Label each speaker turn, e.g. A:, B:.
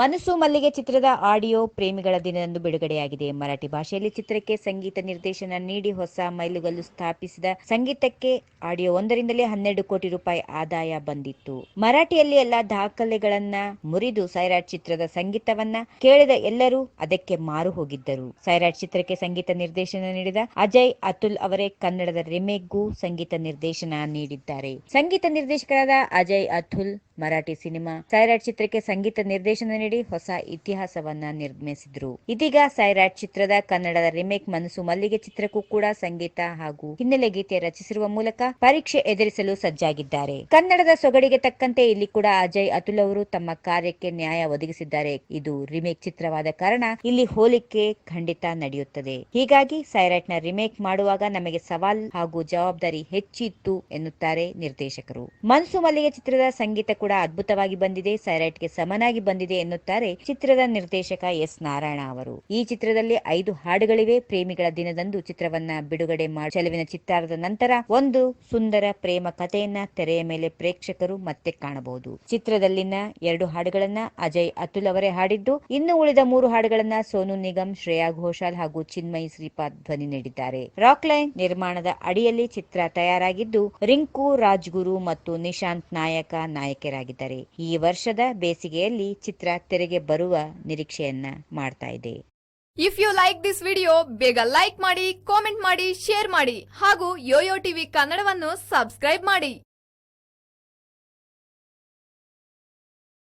A: ಮನಸ್ಸು ಮಲ್ಲಿಗೆ ಚಿತ್ರದ ಆಡಿಯೋ ಪ್ರೇಮಿಗಳ ದಿನದಂದು ಬಿಡುಗಡೆಯಾಗಿದೆ. ಮರಾಠಿ ಭಾಷೆಯಲ್ಲಿ ಚಿತ್ರಕ್ಕೆ ಸಂಗೀತ ನಿರ್ದೇಶನ ನೀಡಿ ಹೊಸ ಮೈಲುಗಲ್ಲು ಸ್ಥಾಪಿಸಿದ ಸಂಗೀತಕ್ಕೆ ಆಡಿಯೋ ಒಂದರಿಂದಲೇ ಹನ್ನೆರಡು ಕೋಟಿ ರೂಪಾಯಿ ಆದಾಯ ಬಂದಿತ್ತು. ಮರಾಠಿಯಲ್ಲಿ ಎಲ್ಲಾ ದಾಖಲೆಗಳನ್ನ ಮುರಿದು ಸೈರಾಟ್ ಚಿತ್ರದ ಸಂಗೀತವನ್ನ ಕೇಳಿದ ಎಲ್ಲರೂ ಅದಕ್ಕೆ ಮಾರು ಹೋಗಿದ್ದರು. ಸೈರಾಟ್ ಚಿತ್ರಕ್ಕೆ ಸಂಗೀತ ನಿರ್ದೇಶನ ನೀಡಿದ ಅಜಯ್ ಅತುಲ್ ಅವರೇ ಕನ್ನಡದ ರಿಮೇಕ್ಗೂ ಸಂಗೀತ ನಿರ್ದೇಶನ ನೀಡಿದ್ದಾರೆ. ಸಂಗೀತ ನಿರ್ದೇಶಕರಾದ ಅಜಯ್ ಅತುಲ್, ಮರಾಠಿ ಸಿನಿಮಾ, ಸೈರಾಟ್ ಚಿತ್ರಕ್ಕೆ ಸಂಗೀತ ನಿರ್ದೇಶನ ನೀಡಿ ಹೊಸ ಇತಿಹಾಸವನ್ನ ನಿರ್ಮಿಸಿದ್ರು. ಇದೀಗ ಸೈರಾಟ್ ಚಿತ್ರದ ಕನ್ನಡದ ರಿಮೇಕ್ ಮನಸ್ಸು ಮಲ್ಲಿಗೆ ಚಿತ್ರಕ್ಕೂ ಕೂಡ ಸಂಗೀತ ಹಾಗೂ ಹಿನ್ನೆಲೆ ಗೀತೆ ರಚಿಸಿರುವ ಮೂಲಕ ಪರೀಕ್ಷೆ ಎದುರಿಸಲು ಸಜ್ಜಾಗಿದ್ದಾರೆ. ಕನ್ನಡದ ಸೊಗಡಿಗೆ ತಕ್ಕಂತೆ ಇಲ್ಲಿ ಕೂಡ ಅಜಯ್ ಅತುಲ್ ಅವರು ತಮ್ಮ ಕಾರ್ಯಕ್ಕೆ ನ್ಯಾಯ ಒದಗಿಸಿದ್ದಾರೆ. ಇದು ರಿಮೇಕ್ ಚಿತ್ರವಾದ ಕಾರಣ ಇಲ್ಲಿ ಹೋಲಿಕೆ ಖಂಡಿತ ನಡೆಯುತ್ತದೆ. ಹೀಗಾಗಿ ಸೈರಾಟ್ನ ರಿಮೇಕ್ ಮಾಡುವಾಗ ನಮಗೆ ಸವಾಲ್ ಹಾಗೂ ಜವಾಬ್ದಾರಿ ಹೆಚ್ಚಿತ್ತು ಎನ್ನುತ್ತಾರೆ ನಿರ್ದೇಶಕರು. ಮನ್ಸು ಮಲ್ಲಿಗೆ ಚಿತ್ರದ ಸಂಗೀತ ಕೂಡ ಅದ್ಭುತವಾಗಿ ಬಂದಿದೆ. ಸೈರೈಟ್ಗೆ ಸಮನಾಗಿ ಬಂದಿದೆ ಎನ್ನುತ್ತಾರೆ ಚಿತ್ರದ ನಿರ್ದೇಶಕ ಎಸ್ ನಾರಾಯಣ ಅವರು. ಈ ಚಿತ್ರದಲ್ಲಿ ಐದು ಹಾಡುಗಳಿವೆ. ಪ್ರೇಮಿಗಳ ದಿನದಂದು ಚಿತ್ರವನ್ನ ಬಿಡುಗಡೆ ಮಾಡಿ, ಚೆಲುವಿನ ಚಿತ್ತಾರದ ನಂತರ ಒಂದು ಸುಂದರ ಪ್ರೇಮ ಕಥೆಯನ್ನ ತೆರೆಯ ಮೇಲೆ ಪ್ರೇಕ್ಷಕರು ಮತ್ತೆ ಕಾಣಬಹುದು. ಚಿತ್ರದಲ್ಲಿನ ಎರಡು ಹಾಡುಗಳನ್ನ ಅಜಯ್ ಅತುಲ್ ಅವರೇ ಹಾಡಿದ್ದು, ಇನ್ನು ಉಳಿದ ಮೂರು ಹಾಡುಗಳನ್ನ ಸೋನು ನಿಗಮ್, ಶ್ರೇಯಾ ಘೋಷಾಲ್ ಹಾಗೂ ಚಿನ್ಮಯಿ ಶ್ರೀಪಾದ್ ಧ್ವನಿ ನೀಡಿದ್ದಾರೆ. ರಾಕ್ ಲೈನ್ ನಿರ್ಮಾಣದ ಅಡಿಯಲ್ಲಿ ಚಿತ್ರ ತಯಾರಾಗಿದ್ದು, ರಿಂಕು, ರಾಜ್ಗುರು ಮತ್ತು ನಿಶಾಂತ್ ನಾಯಕ ನಾಯಕರಾಗಿದ್ದಾರೆ ಈ ವರ್ಷದ ಬೇಸಿಗೆಯಲ್ಲಿ ಚಿತ್ರ ತೆರೆಗೆ ಬರುವ ನಿರೀಕ್ಷೆಯನ್ನ ಮಾಡ್ತಾ ಇದೆ.
B: If you like this video ಬೇಗ ಲೈಕ್ ಮಾಡಿ ಕಾಮೆಂಟ್ ಮಾಡಿ ಶೇರ್ ಮಾಡಿ ಹಾಗೂ ಯೋಯೋ ಟಿವಿ ಕನ್ನಡವನ್ನು ಸಬ್ಸ್ಕ್ರೈಬ್ ಮಾಡಿ.